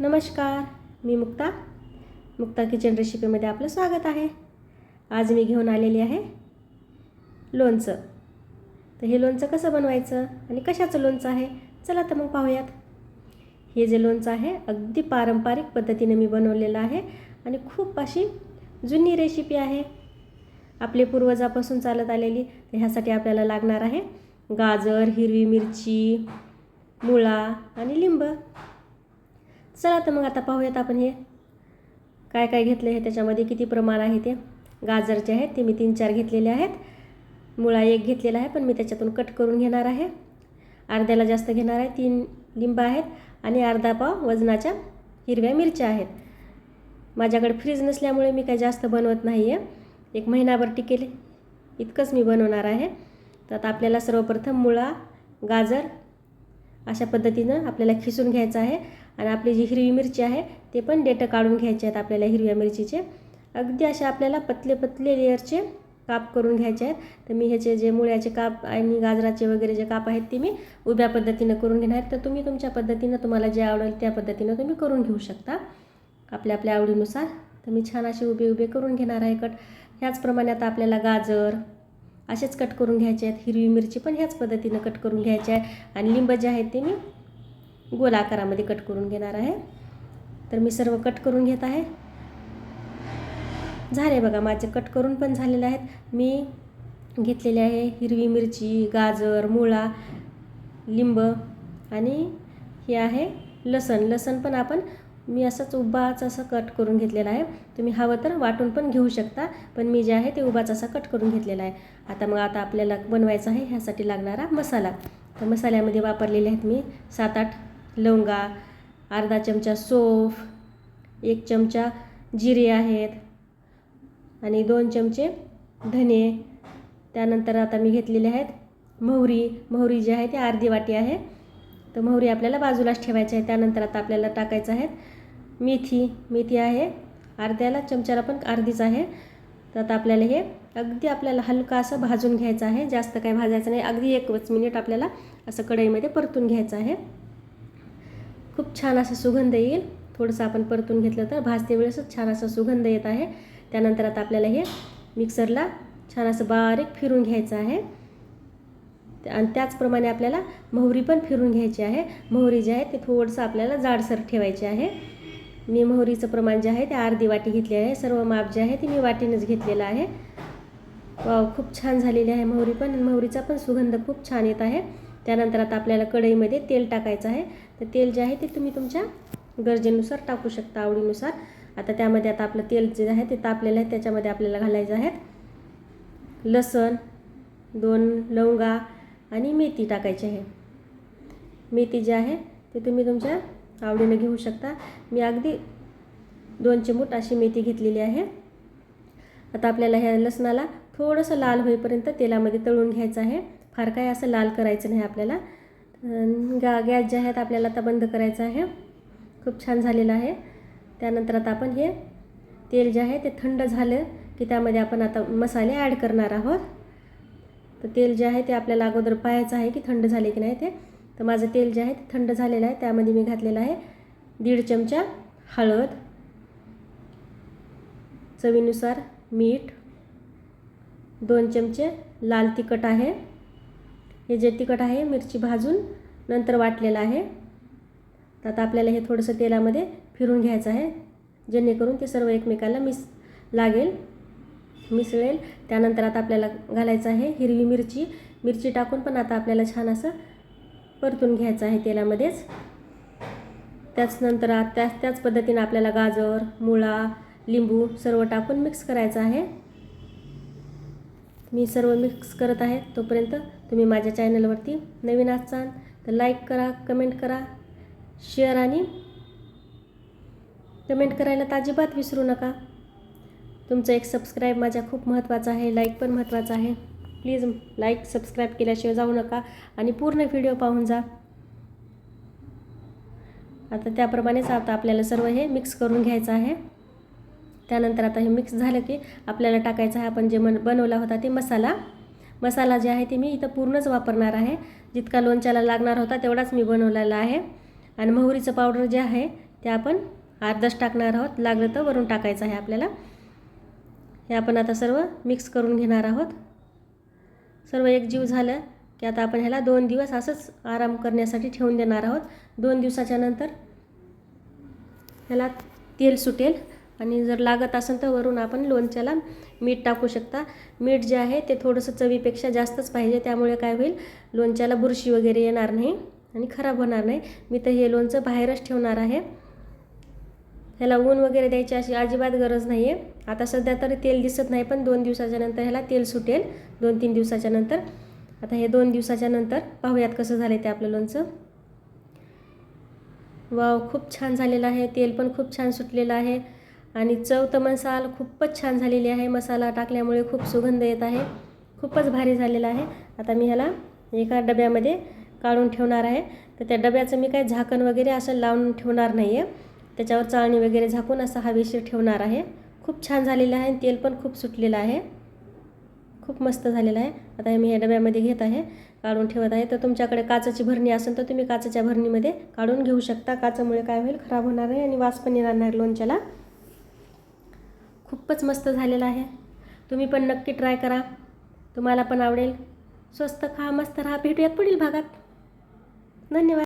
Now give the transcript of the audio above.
नमस्कार मी मुक्ता. मुक्ता किचन रेसिपीमध्ये आपलं स्वागत आहे. आज मी घेऊन आलेली आहे लोणचं. तर हे लोणचं कसं बनवायचं आणि कशाचं लोणचं आहे चला तर मग पाहूयात. हे जे लोणचं आहे अगदी पारंपरिक पद्धतीने मी बनवलेलं आहे आणि खूप अशी जुनी रेसिपी आहे. आपले पूर्वजापासून चालत आलेली तर ह्यासाठी आपल्याला लागणार आहे गाजर हिरवी मिरची मुळा आणि लिंब. चला तर मग आता पाहूयात आपण हे. काय काय घेतलं आहे त्याच्यामध्ये किती प्रमाण आहे ते. गाजरचे आहेत ते मी तीन चार घेतलेले आहेत. मुळा एक घेतलेला आहे पण मी त्याच्यातून कट करून घेणार आहे. अर्ध्याला जास्त घेणार आहे तीन लिंब आहेत. आणि अर्धा पाव वजनाच्या हिरव्या मिरच्या आहेत. माझ्याकडे फ्रीज नसल्यामुळे मी काही जास्त बनवत नाही आहे एक महिनाभर टिकेल इतकंच मी बनवणार आहे. तर आता आपल्याला सर्वप्रथम मुळा गाजर अशा पद्धतीनं आपल्याला खिसून घ्यायचं आहे. आणि आपली जी हिरवी मिरची आहे ते पण डेटं काढून घ्यायचे आहेत आपल्याला हिरव्या मिरचीचे. अगदी असे आपल्याला पतले पतले लेअरचे काप करून घ्यायचे आहेत. तर मी ह्याचे जे मुळ्याचे काप आणि गाजराचे वगैरे जे काप आहेत ते मी उभ्या पद्धतीनं करून घेणार तर तुम्ही तुमच्या पद्धतीनं तुम्हाला जे आवडेल त्या पद्धतीनं तुम्ही करून घेऊ शकता. आपल्या आपल्या आवडीनुसार. तर मी छान असे उभे उभे करून घेणार आहे कट. ह्याचप्रमाणे आता आपल्याला गाजर असेच कट करून घ्यायचे आहेत. हिरवी मिरची पण ह्याच पद्धतीनं कट करून घ्यायचे आहे. आणि लिंब जे आहेत ते मी गोल आकारामध्ये कट करून घेणार आहे. तर मी सर्व कट करून घेत आहे. झाले बघा माझे कट करून पण झालेले आहेत. मी घेतलेले आहे हिरवी मिरची गाजर मुळा लिंब आणि हे आहे लसण. लसण पण आपण मी असंच उबाच असं कट करून घेतलेला आहे. तुम्ही हवं तर वाटून पण घेऊ शकता पण मी जे आहे ते उबाच असा कट करून घेतलेला आहे. आता मग आता आपल्याला बनवायचं आहे ह्यासाठी लागणारा मसाला. तर मसाल्यामध्ये वापरलेले आहेत मी सात आठ लवंगा अर्धा चमचा सोफ एक चमचा जिरे आहेत आणि दोन चमचे धने. त्यानंतर आता मी घेतलेले आहेत मोहरी. मोहरी जी आहे ती अर्धी वाटी आहे. तर मोहरी आपल्याला बाजूलाच ठेवायची आहे त्यानंतर आता आपल्याला टाकायचं आहे मेथी. मेथी आहे. अर्ध्याला चमच्याला पण अर्धीच आहे. तर आता आपल्याला हे अगदी आपल्याला हलका असं भाजून घ्यायचं आहे. जास्त काही भाजायचं नाही. अगदी एकच मिनिट आपल्याला असं कढईमध्ये परतून घ्यायचं आहे. खूप छान असा सुगंध येईल. थोडंसं आपण परतून घेतलं तर भाजते वेळेसच छान असा सुगंध येत आहे. त्यानंतर आता आपल्याला हे मिक्सरला छान असं बारीक फिरून घ्यायचं आहे. आणि त्याचप्रमाणे आपल्याला मोहरी पण फिरून घ्यायची आहे. मोहरी जे आहे ते थोडंसं आपल्याला जाडसर ठेवायची आहे. मी मोहरीचं प्रमाण जे आहे ते अर्धी वाटी घेतली आहे. सर्व माप जे आहे ते मी वाटीनंच घेतलेलं आहे. वाव खूप छान झालेली आहे मोहरी पण. मोहरीचा पण सुगंध खूप छान येत आहे. त्यानंतर आता आपल्याला कढईमध्ये तेल टाकायचं आहे. तर तेल जे आहे ते तुम्ही तुमच्या गरजेनुसार टाकू शकता आवडीनुसार. आता त्यामध्ये आता आपलं तेल जे आहे ते तापलेलं आहे त्याच्यामध्ये आपल्याला घालायचं आहेत लसण दोन लवंगा आणि मेथी टाकायची आहे. मेथी जी आहे ते तुम्ही तुमच्या आवडीनं घेऊ शकता. मी अगदी दोन चिमूट अशी मेथी घेतलेली आहे. आता आपल्याला ह्या लसणाला थोडंसं लाल होईपर्यंत तेलामध्ये तळून घ्यायचं आहे. फार काय असं लाल करायचं नाही आपल्याला. गा गॅस जे आहेत आपल्याला आता बंद करायचं आहे. खूप छान झालेलं आहे. त्यानंतर आता आपण हे तेल जे आहे ते थंड झालं की त्यामध्ये आपण आता मसाले ॲड करणार आहोत. तर तेल जे आहे ते आपल्याला अगोदर पाहायचं आहे की थंड झाले की नाही ते. तर माझं तेल जे आहे ते थंड झालेलं आहे. त्यामध्ये मी घातलेलं आहे दीड चमचा हळद चवीनुसार मीठ दोन चमचे लाल तिखट आहे. हे जे तिखट आहे मिरची भाजून नंतर वाटलेलं आहे. तर आता आपल्याला हे थोडंसं तेलामध्ये फिरून घ्यायचं आहे. जेणेकरून ते सर्व एकमेकाला मिस लागेल मिसळेल. त्यानंतर आता आपल्याला घालायचं आहे हिरवी मिरची. मिरची टाकून पण आता आपल्याला छान असं परतून घ्यायचं आहे तेलामध्येच. त्याच नंतर त्याच त्याच पद्धतीनं आपल्याला गाजर मुळा लिंबू सर्व टाकून मिक्स करायचं आहे. मी सर्व मिक्स करत आहे तोपर्यंत तुम्ही माझ्या चॅनलवरती नवीन असाल तर लाईक करा कमेंट करा शेअर आणि कमेंट करायला तर अजिबात विसरू नका. तुमचं एक सबस्क्राईब माझ्या खूप महत्त्वाचं आहे लाईक पण महत्त्वाचं आहे. प्लीज लाईक सबस्क्राईब केल्याशिवाय जाऊ नका आणि पूर्ण व्हिडिओ पाहून जा. आता त्याप्रमाणेच आता आपल्याला सर्व हे मिक्स करून घ्यायचं आहे. त्यानंतर आता हे मिक्स झालं की आपल्याला टाकायचं आहे आपण जे मन बनवला होता ते मसाला. मसाला जे आहे ते मी इथं पूर्णच वापरणार आहे. जितका लोणच्याला लागणार होता तेवढाच मी बनवलेला आहे. आणि मोहरीचं पावडर जे आहे ते आपण अर्धच टाकणार आहोत. लागलं तर वरून टाकायचं आहे आपल्याला. हे आपण आता सर्व मिक्स करून घेणार आहोत. सर्व एकजीव झालं की आता आपण ह्याला दोन दिवस असंच आराम करण्यासाठी ठेवून देणार आहोत. दोन दिवसाच्या नंतर ह्याला तेल सुटेल. आणि जर लागत असेल तर वरून आपण लोणच्याला मीठ टाकू शकता. मीठ जे आहे ते थोडंसं चवीपेक्षा जास्तच पाहिजे त्यामुळे काय होईल? लोणच्याला बुरशी वगैरे येणार नाही आणि खराब होणार नाही. मी तर हे लोणचं बाहेरच ठेवणार आहे. ह्याला ऊन वगैरे द्यायची अशी अजिबात गरज नाही आहे आता सध्या तरी तेल दिसत नाही पण दोन दिवसाच्या नंतर ह्याला तेल सुटेल. दोन तीन दिवसाच्या नंतर. आता हे दोन दिवसाच्या नंतर पाहूयात कसं झालं ते आपलं लोणचं. वाव खूप छान झालेलं आहे. तेल पण खूप छान सुटलेलं आहे. आणि चव तर मसाल खूपच छान झालेली आहे. मसाला टाकल्यामुळे खूप सुगंध येत आहे. खूपच भारी झालेला आहे. आता मी ह्याला एका डब्यामध्ये काढून ठेवणार आहे. तर त्या डब्याचं मी काय झाकण वगैरे असं लावून ठेवणार नाही आहे त्याच्यावर चाळणी वगैरे झाकून असं हवेशीर ठेवणार आहे. खूप छान झालेलं आहे आणि तेल पण खूप सुटलेलं आहे. खूप मस्त झालेलं आहे. आता हे मी या डब्यामध्ये घेत आहे. काढून ठेवत आहे. तर तुमच्याकडे काचेची भरणी असेल तर तुम्ही काचेच्या भरणीमध्ये काढून घेऊ शकता. काचामुळे काय होईल? खराब होणार नाही आणि वास पण येणार नाही लोणच्याला. खूपच मस्त झालेलं आहे. तुम्ही पण नक्की ट्राय करा. तुम्हाला पण आवडेल. स्वस्त खा मस्त राहा. भेटूयात पुढील भागात. धन्यवाद.